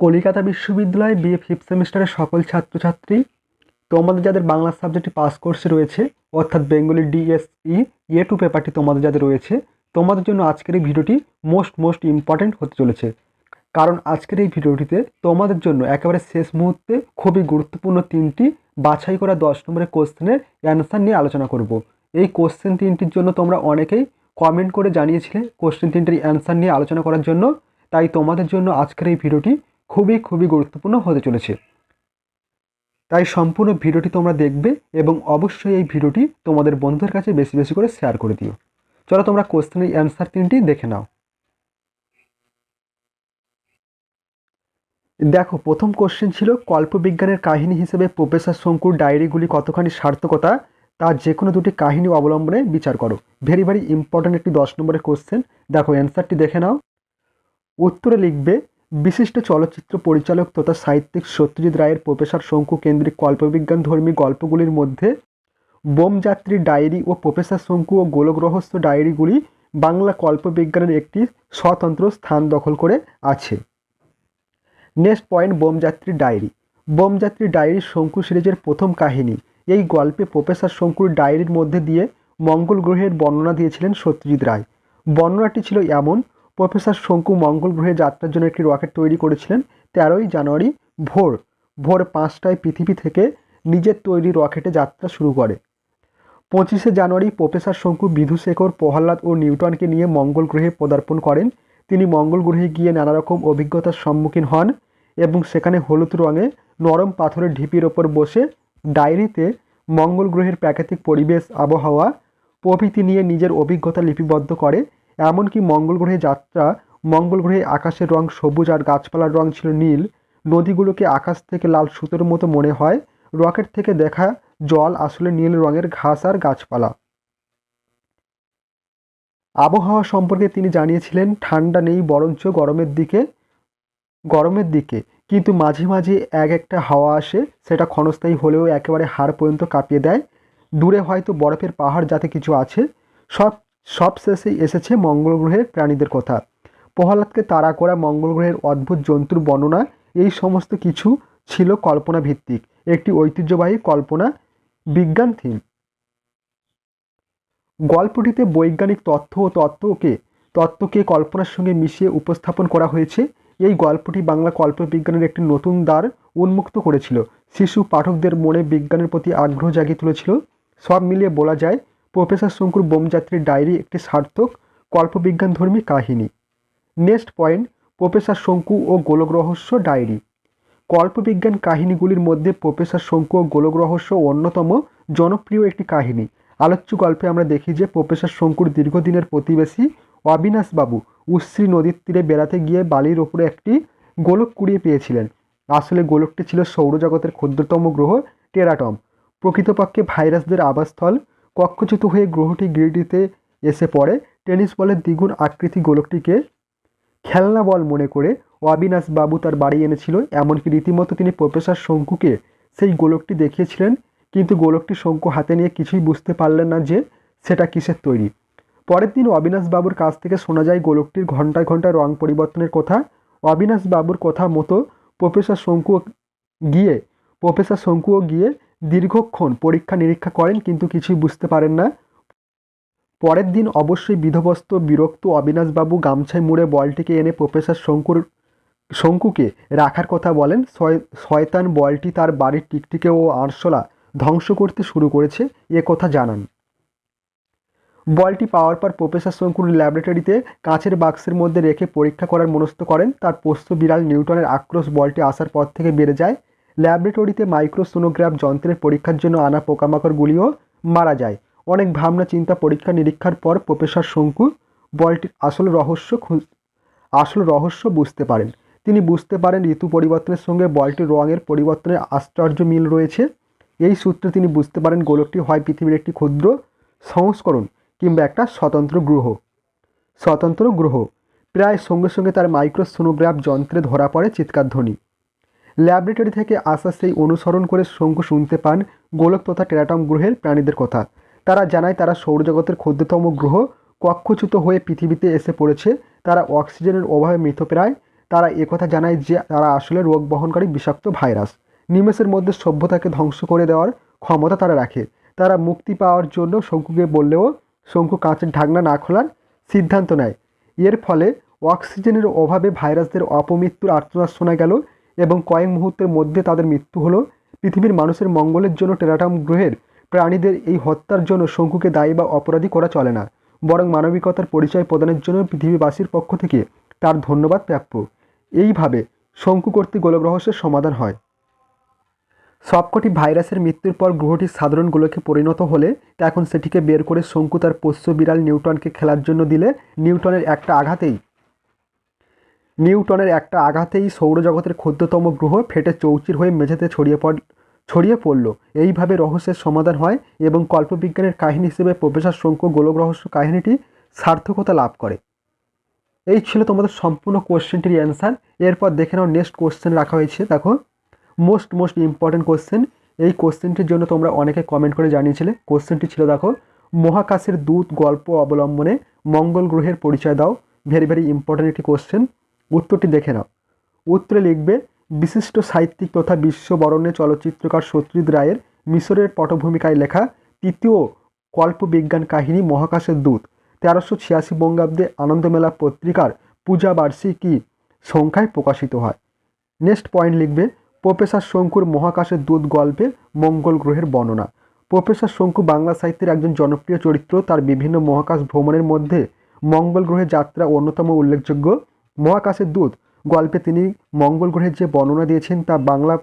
কলিকাতা বিশ্ববিদ্যালয়ে BA fifth সেমিস্টারের সকল ছাত্রছাত্রী, তোমাদের যাদের বাংলা সাবজেক্টটি পাস কোর্সে রয়েছে, অর্থাৎ বেঙ্গলি ডিএসই এ টু পেপারটি তোমাদের যাদের রয়েছে, তোমাদের জন্য আজকের এই ভিডিওটি মোস্ট মোস্ট ইম্পর্ট্যান্ট হতে চলেছে। কারণ আজকের এই ভিডিওটিতে তোমাদের জন্য একেবারে শেষ মুহূর্তে খুবই গুরুত্বপূর্ণ তিনটি বাছাই করা দশ নম্বরের কোশ্চেনের অ্যান্সার নিয়ে আলোচনা করব। এই কোশ্চেন তিনটির জন্য তোমরা অনেকেই কমেন্ট করে জানিয়েছিলে কোশ্চেন তিনটির অ্যান্সার নিয়ে আলোচনা করার জন্য। তাই তোমাদের জন্য আজকের এই ভিডিওটি খুবই খুবই গুরুত্বপূর্ণ হতে চলেছে। তাই সম্পূর্ণ ভিডিওটি তোমরা দেখবে এবং অবশ্যই এই ভিডিওটি তোমাদের বন্ধুদের কাছে বেশি বেশি করে শেয়ার করে দিও। চলো তোমরা কোশ্চেনের অ্যান্সার তিনটি দেখে নাও। দেখো, প্রথম কোশ্চেন ছিল, কল্পবিজ্ঞানের কাহিনী হিসেবে প্রফেসর শঙ্কুর ডায়েরিগুলি কতখানি সার্থকতা তার যে কোনো দুটি কাহিনী অবলম্বনে বিচার করো। ভেরি ভেরি ইম্পর্ট্যান্ট একটি দশ নম্বরের কোশ্চেন দেখো অ্যান্সারটি দেখে নাও। উত্তরে লিখবে বিশিষ্ট চলচ্চিত্র পরিচালক তথা সাহিত্যিক সত্যজিৎ রায়ের প্রফেসর শঙ্কু কেন্দ্রিক কল্পবিজ্ঞান ধর্মী গল্পগুলির মধ্যে বোমযাত্রী ডায়েরি ও প্রফেসর শঙ্কু ও গোলক রহস্য ডায়েরিগুলি বাংলা কল্পবিজ্ঞানের একটি স্বতন্ত্র স্থান দখল করে আছে। Next point, Byomjatri diary. Byomjatri diary Shanku সিরিজের প্রথম কাহিনী। এই গল্পে প্রফেসর শঙ্কুর ডায়েরির মধ্যে দিয়ে মঙ্গল গ্রহের বর্ণনা দিয়েছিলেন সত্যজিৎ রায়। বর্ণনাটি ছিল এমন প্রফেসর শঙ্কু মঙ্গল গ্রহে যাত্রার জন্য একটি রকেট তৈরি করেছিলেন তেরোই জানুয়ারি ভোর ভোর পাঁচটায় পৃথিবী থেকে নিজের তৈরি রকেটে যাত্রা শুরু করে। পঁচিশে জানুয়ারি প্রফেসর শঙ্কু বিধুশেখর, প্রহ্লাদ ও নিউটনকে নিয়ে মঙ্গল গ্রহে পদার্পণ করেন। তিনি মঙ্গল গ্রহে গিয়ে নানা রকম অভিজ্ঞতার সম্মুখীন হন এবং সেখানে হলুদ রঙে নরম পাথরের ঢিপির ওপর বসে ডায়েরিতে মঙ্গল গ্রহের প্রাকৃতিক পরিবেশ, আবহাওয়া প্রভৃতি নিয়ে নিজের অভিজ্ঞতা লিপিবদ্ধ করে। এমনকি মঙ্গল গ্রহে যাত্রা, মঙ্গল গ্রহে আকাশের রং সবুজ আর গাছপালার রং ছিল নীল। নদীগুলোকে আকাশ থেকে লাল সুতোর মতো মনে হয়। রকেট থেকে দেখা জল আসলে নীল রঙের ঘাস আর গাছপালা। আবহাওয়া সম্পর্কে তিনি জানিয়েছিলেন, ঠান্ডা নেই বরঞ্চ গরমের দিকে গরমের দিকে। কিন্তু মাঝে মাঝে এক একটা হাওয়া আসে, সেটা ক্ষণস্থায়ী হলেও একেবারে হাড় পর্যন্ত কাঁপিয়ে দেয়। দূরে হয়তো বরফের পাহাড় যাতে কিছু আছে। সব সব শেষেই এসেছে মঙ্গল গ্রহের প্রাণীদের কথা। প্রহ্লাদকে তাড়া করা মঙ্গল গ্রহের অদ্ভুত জন্তুর বর্ণনা, এই সমস্ত কিছু ছিল কল্পনা ভিত্তিক একটি ঐতিহ্যবাহী কল্পনা বিজ্ঞান থিম। গল্পটিতে বৈজ্ঞানিক তথ্য ও তত্ত্বকে তত্ত্বকে কল্পনার সঙ্গে মিশিয়ে উপস্থাপন করা হয়েছে। এই গল্পটি বাংলা কল্পবিজ্ঞানের একটি নতুন দ্বার উন্মুক্ত করেছিল। শিশু পাঠকদের মনে বিজ্ঞানের প্রতি আগ্রহ জাগিয়ে তুলেছিল। সব মিলিয়ে বলা যায় প্রফেসর শঙ্কুর বোমযাত্রীর ডায়েরি একটি সার্থক কল্পবিজ্ঞানধর্মী কাহিনী। নেক্সট পয়েন্ট, প্রফেসর শঙ্কু ও গোলক রহস্য ডায়েরি। কল্পবিজ্ঞান কাহিনীগুলির মধ্যে প্রফেসর শঙ্কু ও গোলক রহস্য অন্যতম জনপ্রিয় একটি কাহিনী। আলোচ্য গল্পে আমরা দেখি যে প্রফেসর শঙ্কুর দীর্ঘদিনের প্রতিবেশী অবিনাশবাবু উশ্রী নদীর তীরে বেড়াতে গিয়ে বালির ওপরে একটি গোলক কুড়িয়ে পেয়েছিলেন। আসলে গোলকটি ছিল সৌরজগতের ক্ষুদ্রতম গ্রহ টেরাটম। প্রকৃতপক্ষে ভাইরাসদের আবাসস্থল কক্ষচ্যুত হয়ে গ্রহটি গ্রিডিতে এসে পড়ে। টেনিস বলের দ্বিগুণ আকৃতি গোলকটিকে খেলনা বল মনে করে অবিনাশ বাবু তার বাড়ি এনেছিল। এমনকি রীতিমতো তিনি প্রফেসর শঙ্কুকে সেই গোলকটি দেখিয়েছিলেন, কিন্তু গোলকটি শঙ্কু হাতে নিয়ে কিছুই বুঝতে পারলেন না যে সেটা কিসের তৈরি। পরের দিন অবিনাশ বাবুর কাছ থেকে শোনা যায় গোলকটির ঘন্টায় ঘন্টায় রং পরিবর্তনের কথা। অবিনাশ বাবুর কথা মতো প্রফেসর শঙ্কু গিয়ে, প্রফেসর শঙ্কুও গিয়ে দীর্ঘক্ষণ পরীক্ষা নিরীক্ষা করেন, কিন্তু কিছুই বুঝতে পারেন না। পরের দিন অবশ্যই বিধবস্ত, বিরক্ত অবিনাশবাবু গামছায় মুড়ে বলটিকে এনে প্রফেসর শঙ্কুর, শঙ্কুকে রাখার কথা বলেন। শয়তান বলটি তার বাড়ির টিকটিকে ও আরশোলা ধ্বংস করতে শুরু করেছে, এ কথা জানান। বলটি পাওয়ার পর প্রফেসর শঙ্কুর ল্যাবরেটরিতে কাঁচের বাক্সের মধ্যে রেখে পরীক্ষা করার মনস্থ করেন। তার পোস্ত বিড়াল নিউটনের আক্রোশ বলটি আসার পর থেকে বেড়ে যায়। ল্যাবরেটরিতে মাইক্রোসোনোগ্রাফ যন্ত্রের পরীক্ষার জন্য আনা পোকামাকড়গুলিও মারা যায়। অনেক ভাবনা চিন্তা পরীক্ষা নিরীক্ষার পর প্রফেসর শঙ্কু বলটির আসল রহস্য আসল রহস্য বুঝতে পারেন। তিনি বুঝতে পারেন ঋতু পরিবর্তনের সঙ্গে বলটির রঙের পরিবর্তনের আশ্চর্য মিল রয়েছে। এই সূত্রে তিনি বুঝতে পারেন গোলকটি হয় পৃথিবীর একটি ক্ষুদ্র সংস্করণ কিংবা একটা স্বতন্ত্র গ্রহ। স্বতন্ত্র গ্রহ। প্রায় সঙ্গে সঙ্গে তার মাইক্রোসোনোগ্রাফ যন্ত্রে ধরা পড়ে চিৎকার ধ্বনি। ল্যাবরেটরি থেকে আসা সেই অনুসরণ করে শঙ্কু শুনতে পান গোলক তথা টেরাটম গ্রহের প্রাণীদের কথা। তারা জানায় তারা সৌরজগতের ক্ষুদ্রতম গ্রহ, কক্ষচ্যুত হয়ে পৃথিবীতে এসে পড়েছে, তারা অক্সিজেনের অভাবে মৃতপ্রায় তারা একথা জানায় যে তারা আসলে রোগ বহনকারী বিষাক্ত ভাইরাস। নিমেষের মধ্যে সভ্যতাকে ধ্বংস করে দেওয়ার ক্ষমতা তারা রাখে। তারা মুক্তি পাওয়ার জন্য শঙ্কুকে বললেও শঙ্কু কাঁচের ঢাকনা না খোলার সিদ্ধান্ত নেয়। এর ফলে অক্সিজেনের অভাবে ভাইরাসদের অপমৃত্যুর আর্তনাদ শোনা গেল এবং কয়েক মুহূর্তের মধ্যে তাদের মৃত্যু হলো। পৃথিবীর মানুষের মঙ্গলের জন্য টেরাটাম গ্রহের প্রাণীদের এই হত্যার জন্য শঙ্কুকে দায়ী বা অপরাধী করা চলে না, বরং মানবিকতার পরিচয় প্রদানের জন্য পৃথিবীবাসীর পক্ষ থেকে তার ধন্যবাদ প্রাপ্য। এইভাবে শঙ্কু কর্তৃক গোলক রহস্যের সমাধান হয়। সবকটি ভাইরাসের মৃত্যুর পর গ্রহটি সাধারণ গোলকে পরিণত হলে এখন সেটিকে বের করে শঙ্কু তার পোষ্য বিড়াল নিউটনকে খেলার জন্য দিলে। নিউটনের একটা আঘাতেই নিউটনের একটা আঘাতেই সৌরজগতের ক্ষুদ্রতম গ্রহ ফেটে চৌচির হয়ে মেঝেতে ছড়িয়ে পড়, ছড়িয়ে পড়ল। এইভাবে রহস্যের সমাধান হয় এবং কল্পবিজ্ঞানের কাহিনী হিসেবে প্রফেসর শঙ্কু গোলক রহস্য কাহিনীটি সার্থকতা লাভ করে। এই ছিল তোমাদের সম্পূর্ণ কোশ্চেনটির অ্যান্সার। এরপর দেখে নাও নেক্সট কোশ্চেন রাখা হয়েছে, দেখো। Most most important question. এই কোশ্চেনটির জন্য তোমরা অনেকে কমেন্ট করে জানিয়েছিলে। কোশ্চেনটি ছিল, দেখো, মহাকাশের দূত গল্প অবলম্বনে মঙ্গল গ্রহের পরিচয় দাও। ভেরি ভেরি ইম্পর্টেন্ট একটি কোশ্চেন। উত্তরটি দেখে নাও। উত্তরে লিখবে, বিশিষ্ট সাহিত্যিক তথা বিশ্ববরণ্যে চলচ্চিত্রকার সত্যজিৎ রায়ের মিশরের পটভূমিকায় লেখা তৃতীয় কল্পবিজ্ঞান কাহিনী মহাকাশের দূত। তেরোশো ছিয়াশি বঙ্গাব্দে আনন্দমেলা পত্রিকার পূজা বার্ষিকী সংখ্যায় প্রকাশিত হয়। নেক্সট পয়েন্ট লিখবে, প্রফেসর শঙ্কুর মহাকাশের দূত গল্পে মঙ্গল গ্রহের বর্ণনা। প্রফেসর শঙ্কু বাংলা সাহিত্যের একজন জনপ্রিয় চরিত্র, তার বিভিন্ন মহাকাশ ভ্রমণের মধ্যে মঙ্গল গ্রহে যাত্রা অন্যতম উল্লেখযোগ্য। মহাকাশের দূত। গল্পে তিনি মঙ্গল গ্রহের যে বর্ণনা দিয়েছেন তা বাংলা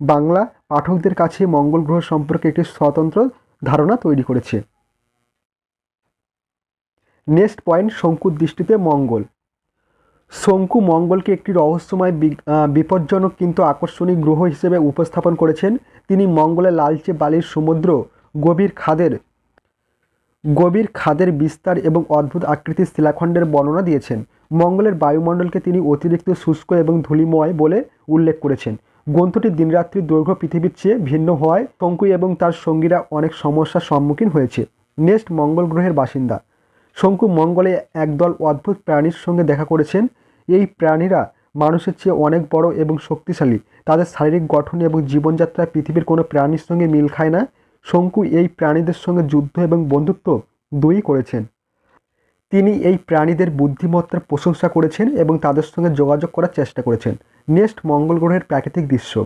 বাংলা পাঠকদের কাছে মঙ্গল গ্রহ সম্পর্কে একটি স্বতন্ত্র ধারণা তৈরি করেছে। নেক্সট পয়েন্ট, শঙ্কুর দৃষ্টিতে মঙ্গল। শঙ্কু মঙ্গলকে একটি রহস্যময় বিপজ্জনক কিন্তু আকর্ষণীয় গ্রহ হিসেবে উপস্থাপন করেছেন। তিনি মঙ্গলের লালচে বালির সমুদ্র, গভীর খাদের গভীর খাদের বিস্তার এবং অদ্ভুত আকৃতির শিলাখণ্ডের বর্ণনা দিয়েছেন। মঙ্গলের বায়ুমণ্ডলকে তিনি অতিরিক্ত শুষ্ক এবং ধূলিময় বলে উল্লেখ করেছেন। গ্রন্থটি দিনরাত্রির দৈর্ঘ্য পৃথিবীর চেয়ে ভিন্ন হওয়ায় শঙ্কু এবং তার সঙ্গীরা অনেক সমস্যার সম্মুখীন হয়েছে। নেক্সট, মঙ্গল গ্রহের বাসিন্দা। শঙ্কু মঙ্গলে একদল অদ্ভুত প্রাণীর সঙ্গে দেখা করেছেন। এই প্রাণীরা মানুষের চেয়ে অনেক বড় এবং শক্তিশালী। তাদের শারীরিক গঠন এবং জীবনযাত্রায় পৃথিবীর কোনো প্রাণীর সঙ্গে মিল খায় না। শঙ্কু এই প্রাণীদের সঙ্গে যুদ্ধ এবং বন্ধুত্ব দুই করেছেন। তিনি এই প্রাণীদের বুদ্ধিমত্তার প্রশংসা করেছেন এবং তাদের সঙ্গে যোগাযোগ করার চেষ্টা করেছেন। নেক্সট, মঙ্গল গ্রহের প্রাকৃতিক দৃশ্য।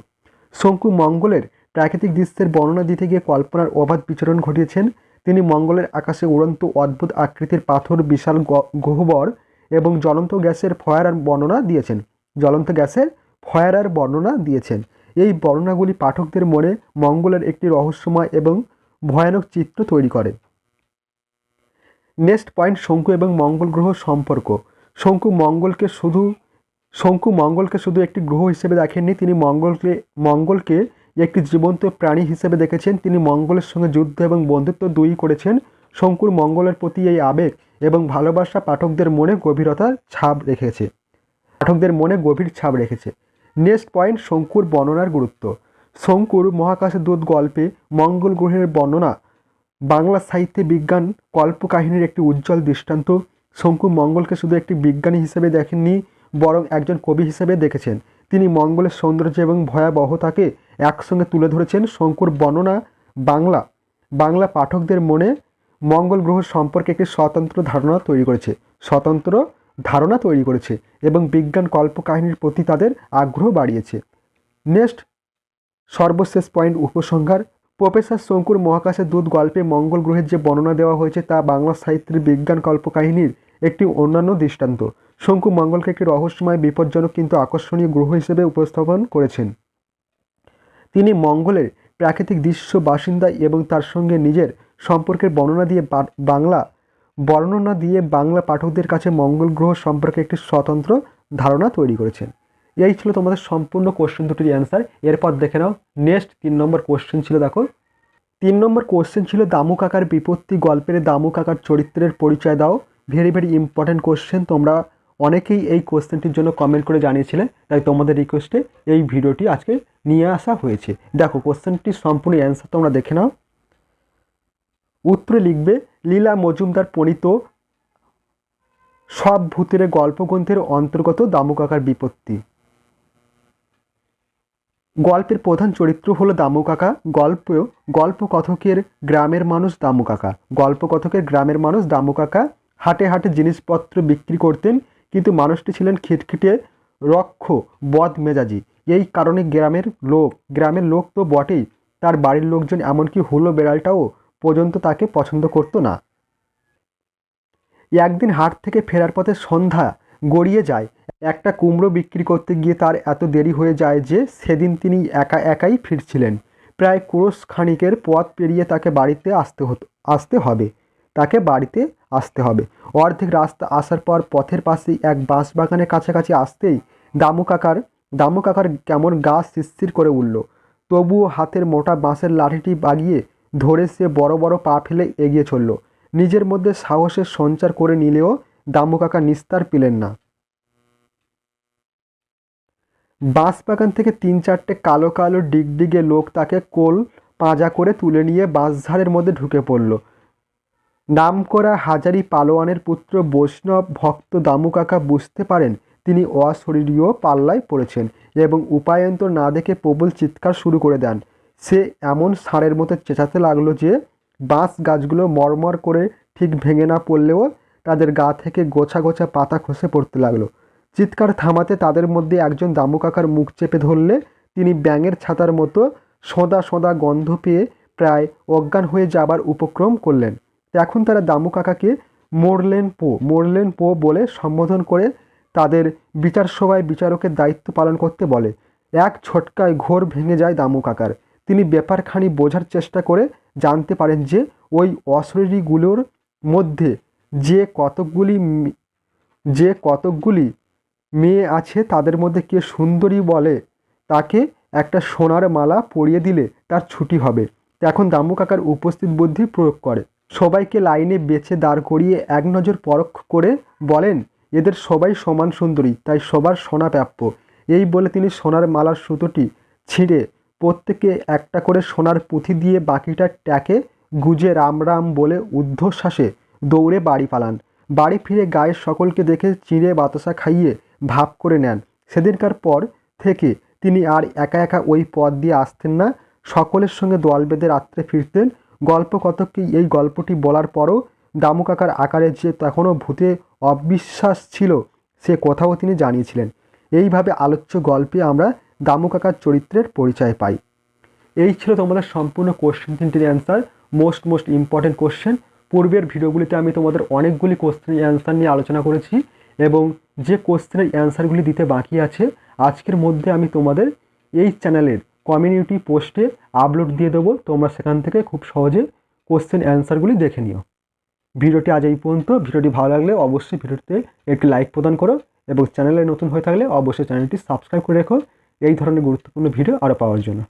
শঙ্কু মঙ্গলের প্রাকৃতিক দৃশ্যের বর্ণনা দিতে গিয়ে কল্পনার অবাধ বিচরণ ঘটিয়েছেন। তিনি মঙ্গলের আকাশে উড়ন্ত অদ্ভুত আকৃতির পাথর, বিশাল গহ্বর এবং জ্বলন্ত গ্যাসের ফয়ারার বর্ণনা দিয়েছেন। জ্বলন্ত গ্যাসের ফয়ারার বর্ণনা দিয়েছেন। এই বর্ণনাগুলি পাঠকদের মনে মঙ্গলের একটি রহস্যময় এবং ভয়ানক চিত্র তৈরি করে। নেক্সট পয়েন্ট শঙ্কু এবং মঙ্গল গ্রহ সম্পর্ক। শঙ্কু মঙ্গলকে শুধু, শঙ্কু মঙ্গলকে শুধু একটি গ্রহ হিসেবে দেখেননি, তিনি মঙ্গলকে মঙ্গলকে একটি জীবন্ত প্রাণী হিসেবে দেখেছেন, তিনি মঙ্গলের সঙ্গে যুদ্ধ এবং বন্ধুত্ব দুই করেছেন। শঙ্কুর মঙ্গলের প্রতি এই আবেগ এবং ভালোবাসা পাঠকদের মনে গভীরতার ছাপ রেখেছে। পাঠকদের মনে গভীর ছাপ রেখেছে। নেক্সট পয়েন্ট, শঙ্কুর বর্ণনার গুরুত্ব। শঙ্কুর মহাকাশের দূত গল্পে মঙ্গল গ্রহের বর্ণনা। বাংলা সাহিত্যে বিজ্ঞান কল্পকাহিনীর একটি উজ্জ্বল দৃষ্টান্ত। শঙ্কু মঙ্গলকে শুধু একটি বিজ্ঞানী হিসেবে দেখেননি, বরং একজন কবি হিসেবে দেখেছেন। তিনি মঙ্গলের সৌন্দর্য এবং ভয়াবহতাকে একসঙ্গে তুলে ধরেছেন শঙ্কুর বর্ণনা বাংলা। বাংলা পাঠকদের মনে মঙ্গল গ্রহ সম্পর্কে একটি স্বতন্ত্র ধারণা তৈরি করেছে। স্বতন্ত্র ধারণা তৈরি করেছে এবং বিজ্ঞান কল্পকাহিনীর প্রতি তাদের আগ্রহ বাড়িয়েছে। নেক্সট, সর্বশেষ পয়েন্ট উপসংহার। প্রফেসর শঙ্কুর মহাকাশের দূত গল্পে মঙ্গল গ্রহের যে বর্ণনা দেওয়া হয়েছে তা বাংলা সাহিত্যের বিজ্ঞান কল্পকাহিনীর একটি অন্যান্য দৃষ্টান্ত। শঙ্কু মঙ্গলকে একটি রহস্যময়, বিপজ্জনক কিন্তু আকর্ষণীয় গ্রহ হিসেবে উপস্থাপন করেছেন। তিনি মঙ্গলের প্রাকৃতিক দৃশ্য, বাসিন্দা এবং তার সঙ্গে নিজের সম্পর্কের বর্ণনা দিয়ে বাংলা বর্ণনা দিয়ে বাংলা পাঠকদের কাছে মঙ্গল গ্রহ সম্পর্কে একটি স্বতন্ত্র ধারণা তৈরি করেছেন। এই ছিল তোমাদের সম্পূর্ণ কোশ্চেন দুটির অ্যান্সার এরপর দেখে নাও নেক্সট তিন নম্বর কোশ্চেন ছিল দেখো। তিন নম্বর কোশ্চেন ছিল দামু কাকার বিপত্তি গল্পের দামু কাকার চরিত্রের পরিচয় দাও। ভেরি ভেরি ইম্পর্ট্যান্ট কোশ্চেন তোমরা অনেকেই এই কোশ্চেনটির জন্য কমেন্ট করে জানিয়েছিলেন তাই তোমাদের রিকোয়েস্টে এই ভিডিওটি আজকে নিয়ে আসা হয়েছে। দেখো কোশ্চেনটির সম্পূর্ণ অ্যান্সার তোমরা দেখে নাও। উত্তরে লিখবে, লীলা মজুমদার প্রণীত সব ভূতের গল্পগ্রন্থের অন্তর্গত দামুকাকার বিপত্তি। গল্পের প্রধান চরিত্র হলো দামু কাকা গল্প গল্পকথকের গ্রামের মানুষ দামুকাকা, গল্পকথকের গ্রামের মানুষ দামুকাকা। হাটে হাটে জিনিসপত্র বিক্রি করতেন, কিন্তু মানুষটি ছিলেন খিটখিটে রক্ষ, বদ মেজাজি। এই কারণে গ্রামের লোক গ্রামের লোক তো বটেই, তার বাড়ির লোকজন, এমনকি হুলো বেড়ালটাও পর্যন্ত তাকে পছন্দ করতো না। একদিন হাট থেকে ফেরার পথে সন্ধ্যা গড়িয়ে যায়। একটা কুমড়ো বিক্রি করতে গিয়ে তার এত দেরি হয়ে যায় যে সেদিন তিনি একা একাই ফিরছিলেন। প্রায় ক্রোশ খানিকের পথ পেরিয়ে তাকে বাড়িতে আসতে হতো, আসতে হবে। তাকে বাড়িতে আসতে হবে। অর্ধেক রাস্তা আসার পর পথের পাশেই এক বাঁশ বাগানের কাছাকাছি আসতেই দামু কাকার দামু কাকার কেমন গা শিরশির করে উঠল। তবুও হাতের মোটা বাঁশের লাঠিটি বাগিয়ে ধরে সে বড় বড় পা ফেলে এগিয়ে চলল। নিজের মধ্যে সাহসের সঞ্চার করে নিলেও দামু কাকা নিস্তার পেলেন না। বাঁশবাগান থেকে তিন চারটে কালো কালো ডিগডিগে লোক তাকে কোল পাঁজা করে তুলে নিয়ে বাঁশঝাড়ের মধ্যে ঢুকে পড়ল। নামকরা হাজারি পালোয়ানের পুত্র বৈষ্ণব ভক্ত দামু কাকা বুঝতে পারেন তিনি অশরীরীয় পাল্লায় পড়েছেন এবং উপায়ন্তর না দেখে প্রবল চিৎকার শুরু করে দেন। সে এমন ষাঁড়ের মতো চেঁচাতে লাগল যে বাঁশ গাছগুলো মরমর করে ঠিক ভেঙে না পড়লেও তাদের গা থেকে গোছা গোছা পাতা খসে পড়তে লাগল। চিৎকার থামাতে তাদের মধ্যে একজন দামু কাকার মুখ চেপে ধরলে তিনি ব্যাঙের ছাতার মতো সোঁদা সোঁদা গন্ধ পেয়ে প্রায় অজ্ঞান হয়ে যাবার উপক্রম করলেন। এখন তারা দামু কাকাকে মোরলেন পো মোরলেন পো বলে সম্বোধন করে তাদের বিচার সভায় বিচারকের দায়িত্ব পালন করতে বলে। এক ছোটকায় ঘোর ভেঙে যায় দামু কাকার। তিনি ব্যাপারখানি বোঝার চেষ্টা করে জানতে পারেন যে ওই অশরীরীগুলোর মধ্যে যে কতকগুলি যে কতকগুলি মেয়ে আছে তাদের মধ্যে কে সুন্দরী বলে তাকে একটা সোনার মালা পরিয়ে দিলে তার ছুটি হবে। এখন দামু কাকার উপস্থিত বুদ্ধি প্রয়োগ করে। সবাইকে লাইনে বেছে দাঁড় করিয়ে এক নজর পরখ করে বলেন, এদের সবাই সমান সুন্দরী, তাই সবার সোনা প্রাপ্য। এই বলে তিনি সোনার মালার সুতোটি ছিঁড়ে প্রত্যেকে একটা করে সোনার পুঁথি দিয়ে বাকিটা ট্যাকে গুজে রাম রাম বলে ঊর্ধ্বশ্বাসে দৌড়ে বাড়ি পালান। বাড়ি ফিরে গায়ের সকলকে দেখে চিঁড়ে বাতাসা খাইয়ে ভাব করে নেন। সেদিনকার পর থেকে তিনি আর একা একা ওই পথ দিয়ে আসতেন না। সকলের সঙ্গে দল বেঁধে রাত্রে ফিরতেন। গল্প কতককে এই গল্পটি বলার পরও দামু কাকার আকারে যে তখনও ভূতে অবিশ্বাস ছিল, সে কথাও তিনি জানিয়েছিলেন। এইভাবে আলোচ্য গল্পে আমরা দামু কাকার চরিত্রের পরিচয় পাই। এই ছিল তোমাদের সম্পূর্ণ কোশ্চেন তিনটির answer most most important question পূর্বের ভিডিওগুলিতে আমি তোমাদের অনেকগুলি কোশ্চেনের অ্যান্সার নিয়ে আলোচনা করেছি এবং যে কোশ্চেনের অ্যান্সারগুলি দিতে বাকি আছে, আজকের মধ্যে আমি তোমাদের এই চ্যানেলের কমিউনিটি পোস্টে আপলোড দিয়ে দেবো। তোমরা সেখান থেকে খুব সহজে কোশ্চেন অ্যান্সারগুলি দেখে নিও। ভিডিওটি আজ এই পর্যন্ত। ভিডিওটি ভালো লাগলে অবশ্যই ভিডিওটিতে একটি লাইক প্রদান করো এবং চ্যানেলে নতুন হয়ে থাকলে অবশ্যই চ্যানেলটি সাবস্ক্রাইব করে রেখো। এই ধরনের গুরুত্বপূর্ণ ভিডিও আরও পাওয়ার জন্য।